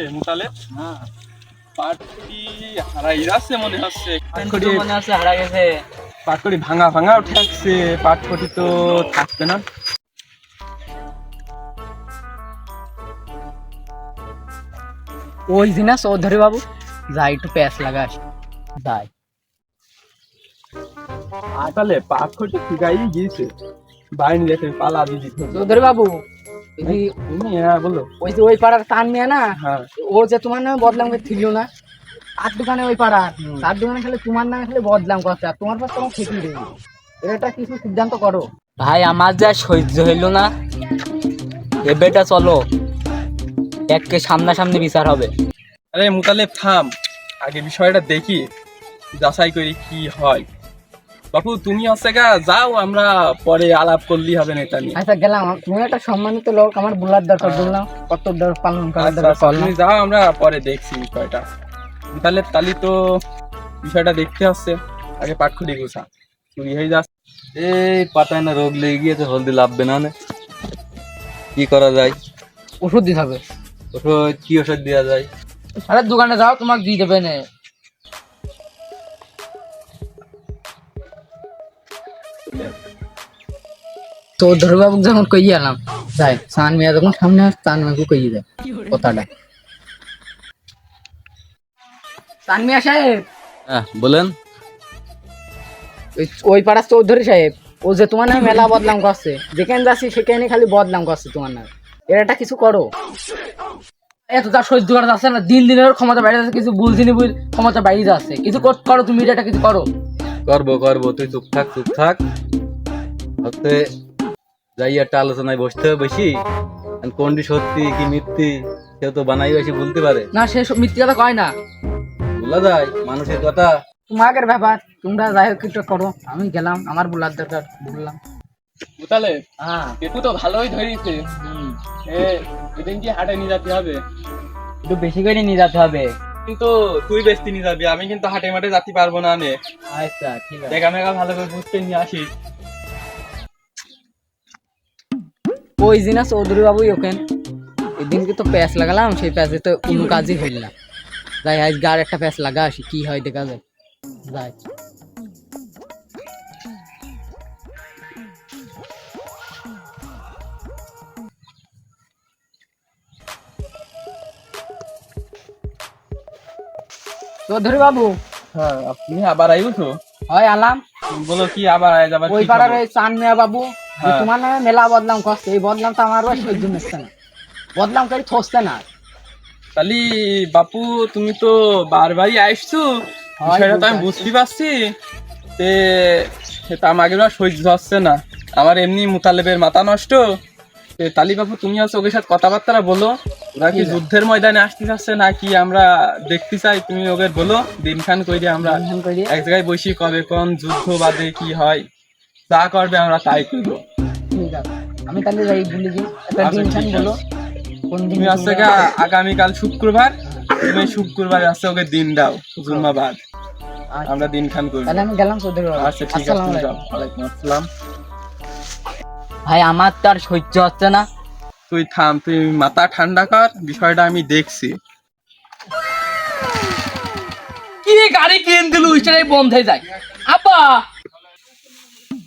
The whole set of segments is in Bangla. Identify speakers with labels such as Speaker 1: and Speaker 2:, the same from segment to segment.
Speaker 1: রে মোতালে।
Speaker 2: হ্যাঁ
Speaker 1: পাটকি হারাই যাচ্ছে মনে হচ্ছে।
Speaker 2: পাটকটি মনে হচ্ছে হারা গেছে।
Speaker 1: পাটকটি ভাঙা ভাঙা উঠে আসছে পাটকটি তো থাকবে না।
Speaker 2: ওই দিন চৌধুরী বাবু। যাই একটু প্যাঁচ লাগাস যাই
Speaker 1: তাহলে পাটকটি ঠিকাই গিয়েছে। বাইরে দেখে পালা দিয়ে দিতে।
Speaker 2: চৌধুরী বাবু।
Speaker 1: হ্যাঁ বলো।
Speaker 2: ওই যে ওই পাড়ার টান নিয়ে না
Speaker 1: হ্যাঁ।
Speaker 2: ও যে তোমার নামে বদলাম করে ছিল না আর দোকানে ওই পাড়ার। তার দোকানে খালি তোমার নামে খালি বদলাম আর তোমার পাশ তোমার ঠিকই দেবে এটা কিছু সিদ্ধান্ত করো?
Speaker 3: ভাই আমার যা সহ্য হইল না এবেটা চলো। এককে সামনাসামনি বিচার হবে।
Speaker 1: আরে মোতালে থাম। আগে বিষয়টা দেখি যাচাই করি কি হয়। বাপু তুমি আছে গা যাও আমরা পরে আলাপ করলেই হবে না এটা নিয়ে।
Speaker 2: আচ্ছা গেলাম। তুমি একটা সম্মানিত লোক আমার বোলার দরকার বললাম। কর্তব্য পালন করার
Speaker 1: আচ্ছা,
Speaker 2: দরকার
Speaker 1: তুমি যাও আমরা পরে দেখছি বিষয়টা। তাহলে তালি তো বিষয়টা দেখতে হচ্ছে। আগে পাটখুলি গুছা। চুরি হয়ে যাচ্ছে
Speaker 4: এই পাতায় না রোগ লেগে গিয়েছে হলদি লাভবে না নে। কি করা যায়?
Speaker 2: ওষুধ দিতে হবে।
Speaker 4: ওষুধ কি ওষুধ দেওয়া যায়?
Speaker 2: আরে দোকানে যাও তোমাকে দিয়ে দেবে না। তো ধরবাবু যখন কই এলাম যাই সান মিয়া যখন সামনে আস সান মিয়াকে কই দেয় কথাটা। সান মিয়া সাহেব!
Speaker 4: হ্যাঁ বলেন।
Speaker 2: ওই- ওই পাড়ার চৌধুরী সাহেব ও যে তোমার নামে মেলা বদনাম করছে যেখানে যাচ্ছি সেখানে খালি বদনাম করছে তোমার নামে। এর একটা কিছু করো। এত তার সহ্য করা যাচ্ছে না দিন দিনের ক্ষমতা বাইরে যাচ্ছে কিছু বুঝিনি বুঝ ক্ষমতা বাইরে যাচ্ছে। কিছু কর- তুমি এটা একটা কিছু করো।
Speaker 4: করব করব তুই চুপ থাক চুপ থাক। হতে যাই একটা আলোচনায় বসতে হবে বেশি। কোনটি সত্যি কি মিথ্যি কেউ তো বানাই বেশি বলতে পারে।
Speaker 2: না সে মিথ্যে কথা কয় না।
Speaker 4: বলা যায় মানুষের কথা।
Speaker 2: তোমাদের ব্যাপার তোমরা যাই হোক কিছু করো। আমি গেলাম আমার বলার দরকার বললাম।
Speaker 1: তাহলে
Speaker 2: হ্যাঁ।
Speaker 1: তো ভালোই ধরেছে এ এদিন কি হাটে নিয়ে যেতে হবে।
Speaker 3: একটু বেশি করে নিয়ে যেতে হবে।
Speaker 1: কিন্তু তুই বেশি নিয়ে যাবি আমি কিন্তু হাটে মাঠে যাতে পারব না নে
Speaker 3: আচ্ছা ঠিক আছে।
Speaker 1: দেখা মেঘা ভালো করে বুঝতে নিয়ে আসিস
Speaker 2: ওই দিন আছে চৌধুরী বাবু ওখানে। এদিনকে তো প্যাঁচ লাগালাম সেই প্যাঁচে তো কোনো কাজই হইল না। যাই আজ গার একটা প্যাঁচ লাগা আসি কি হয় দেখা যায় যাই। চৌধুরী বাবু
Speaker 1: হ্যাঁ আপনি আবার আইছো
Speaker 2: হয় আলাম।
Speaker 1: বলো কি আবার আয় যাবার
Speaker 2: ওই পাড়ার ওই চান মিয়া বাবু। তোমার নামে মেলা বদনাম করছে এই বদনাম তো আমার সহ্য নিচ্ছে না। বদনাম করে থসছে না
Speaker 1: তালি বাপু তুমি তো বারবারই আসছো
Speaker 2: হয়,
Speaker 1: বিষয়টা তো আমি
Speaker 2: বুঝতে
Speaker 1: পারছি। তে সেটা আমাকে সহ্য হচ্ছে না। আমার এমনি মুতালেবের মাথা নষ্ট। তালি বাপু তুমি আছো ওকে সাথে কথাবার্তা বলো। ওরা কি যুদ্ধের ময়দানে আসতে চাচ্ছে নাকি আমরা দেখতে চাই? তুমি ওকে বলো। দিনখান কইরে আমরা এক জায়গায় বসি কবে কোন যুদ্ধ বাদে কি হয়? যা করবে আমরা তাই করব।
Speaker 2: ঠিক আছে। আমি তাহলে যাই বলি যে একটা
Speaker 1: আচ্ছা,
Speaker 2: দিন খান
Speaker 1: ঠিক
Speaker 2: বলো কোন দিন
Speaker 1: তুমি আসছে
Speaker 2: তোমরা-
Speaker 1: গা আগামীকাল শুক্রবার তুমি শুক্রবার আসছে ওকে দিন দাও জুম্মাবাদ।
Speaker 2: আচ্ছা,
Speaker 1: আমরা দিন খান করব।
Speaker 2: তাহলে আমি গেলাম চৌধুরী বাবু
Speaker 1: আচ্ছা ঠিক আছে তুমি
Speaker 2: আলাইকুম।
Speaker 1: যাও ওয়ালাইকুম আসসালাম।
Speaker 3: ভাই আমার তো আর সহ্য হচ্ছে না।
Speaker 1: তুই থাম তুই মাথা ঠান্ডা কর বিষয়টা আমি দেখছি।
Speaker 3: কি গাড়ি কিনে দিল স্টারে বন্ধ হয়ে যায়। আব্বা!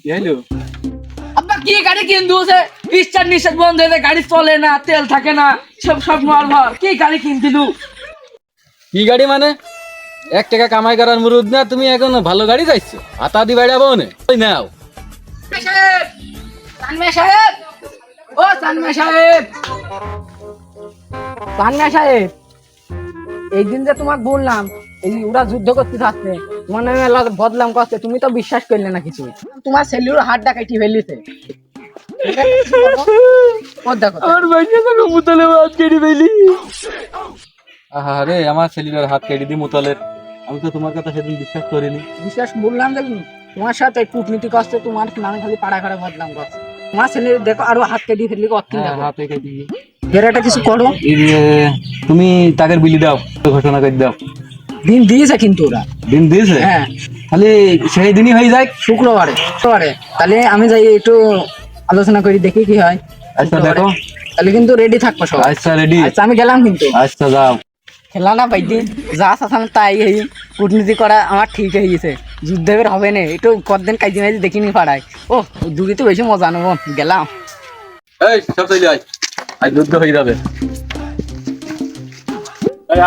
Speaker 1: কি হলো
Speaker 3: আব্বা কি গাড়ি কিনে দিয়েছে স্টার নিঃশ্বাস বন্ধ হয়ে গাড়ি চলে না তেল থাকে না সব সব নর্মাল কি গাড়ি কিনে
Speaker 4: কি গাড়ি মানে? এক টাকা কামাই করার মুরুদ না তুমি এখন ভালো গাড়ি যাইছো হাতা দি নে। ওই নাও।
Speaker 2: সাহেব! সাহেব! ও তানমিয়া সাহেব! তানমিয়া সাহেব! এই দিন যে তোমাকে বললাম এই ওরা যুদ্ধ করতে থাকছে এলা বদলাম করছে তুমি তো বিশ্বাস করলে না কিছু। তোমার ছেলের হাত
Speaker 3: তো মুতলে কেটে ফেলি।
Speaker 4: আরে আমার হাত কেটে দি মুতলের আমি তো তোমার কথা সেদিন বিশ্বাস করিনি।
Speaker 2: বিশ্বাস বললাম যে তোমার সাথে কূটনীতি করছে তোমার নামে খালি পাড়া বদলাম তোমার ছেলে দেখো আরও হাত কেটে ফেললি কত
Speaker 4: হ্যাঁ, হাতে কেটে
Speaker 2: এর একটা কিছু করো।
Speaker 4: তুমি তাকে বিলি দাও ঘোষণা করে দাও।
Speaker 2: দিন দিয়েছে কিন্তু ওরা।
Speaker 4: দিন দিয়েছে?
Speaker 2: হ্যাঁ।
Speaker 4: খালি সেই দিনই হয়ে যায়?
Speaker 2: শুক্রবারে। শুক্রবারে। তাহলে আমি যাই একটু আলোচনা করি দেখি কি হয়।
Speaker 4: আচ্ছা দেখো।
Speaker 2: তাহলে কিন্তু রেডি থাকব সব
Speaker 4: আচ্ছা রেডি
Speaker 2: আচ্ছা আমি গেলাম কিন্তু।
Speaker 4: আচ্ছা যাও।
Speaker 2: খেলা না পাইতি। যা সাথে তাই এই কূটনীতি করা আমার ঠিক হয়ে গেছে। যুদ্ধের হবে না। একটু কতদিন কাজি মাইজি দেখিনি পাড়ায়। ও দূরে তো বেশি মজা নেব। গেলাম।
Speaker 4: এই সব চলে আয়। আজ যুদ্ধ হয়ে যাবে।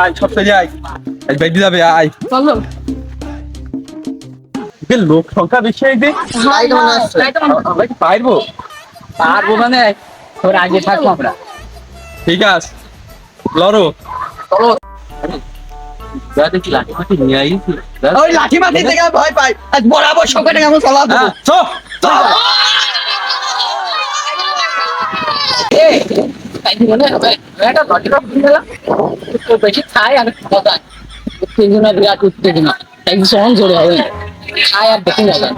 Speaker 1: আয় সব চলে আয়। আজ বাইদি যাবে আয়
Speaker 3: চলো
Speaker 1: লোক সংখ্যা বেশি কি পারব
Speaker 2: পারব মানে তোর আগে থাকব আমরা
Speaker 1: ঠিক আছে লড়ো
Speaker 4: আইছি
Speaker 3: ওই লাঠি মাটি থেকে ভয় পাই আজ বরাবর সঙ্গে আমি চলা
Speaker 1: হ্যাঁ
Speaker 2: তো বেশি খাই আর উত্তেজনা বিরাট উত্তেজনা। একজন জোরে হবে। খাই আর দেখে যাবে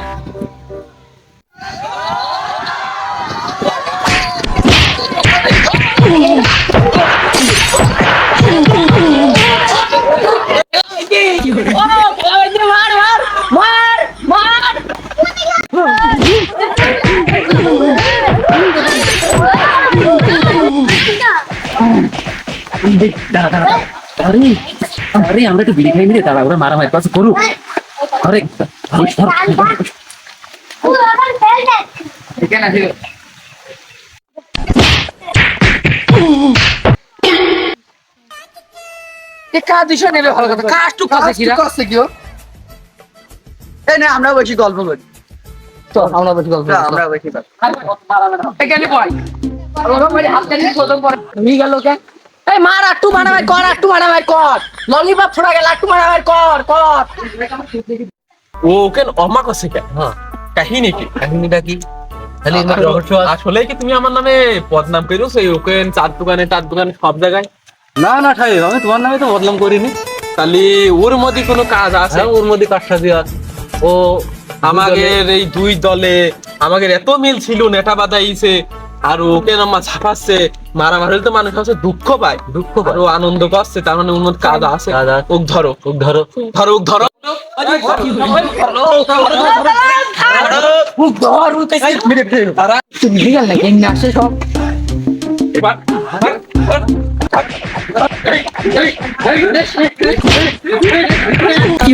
Speaker 4: আরে আরে আমরা একটু বিড়ি খাই নিয়ে তারা ওরা মারামারি পাশে করুক আরে
Speaker 2: কাজ কাজ
Speaker 3: আমরা বেশি গল্প করি।
Speaker 2: তো আমরা বেশি গল্প
Speaker 3: আমরা বেশি গল্প
Speaker 2: এখানে গেল কেন? এই মার আটটু মারামারি কর মারামারি কর। ললিপপ ছোড়া গেল মারামারি কর কর।
Speaker 1: ও কেন অমা কেন?
Speaker 4: হ্যাঁ
Speaker 1: কাহিনী কি?
Speaker 4: কাহিনীটা কি।
Speaker 1: আসলে কি তুমি আমার নামে বদনাম করেছ এই ওকেন চার দোকানে দোকানে সব জায়গায়?
Speaker 4: না না সাহেব আমি তোমার নামে তো বদনাম করিনি।
Speaker 1: তাহলে ওর মধ্যে কোনো কাজ আছে?
Speaker 4: হ্যাঁ ওর মধ্যে কাজটা দিয়ে আছে। ও
Speaker 1: আমাদের এই দুই দলে আমাদের এত মিল ছিল নেটা বাদাইছে। আর ওকে নামা ছাপাচ্ছে মারামারি হলে তো মানুষ হচ্ছে দুঃখ পায়।
Speaker 4: দুঃখ
Speaker 1: আর ও আনন্দ করছে তার মানে মধ্যে কাজ আছে। ওক ধরো।
Speaker 4: ওক ধরো।
Speaker 1: ধরো ওক ধরো।
Speaker 2: কি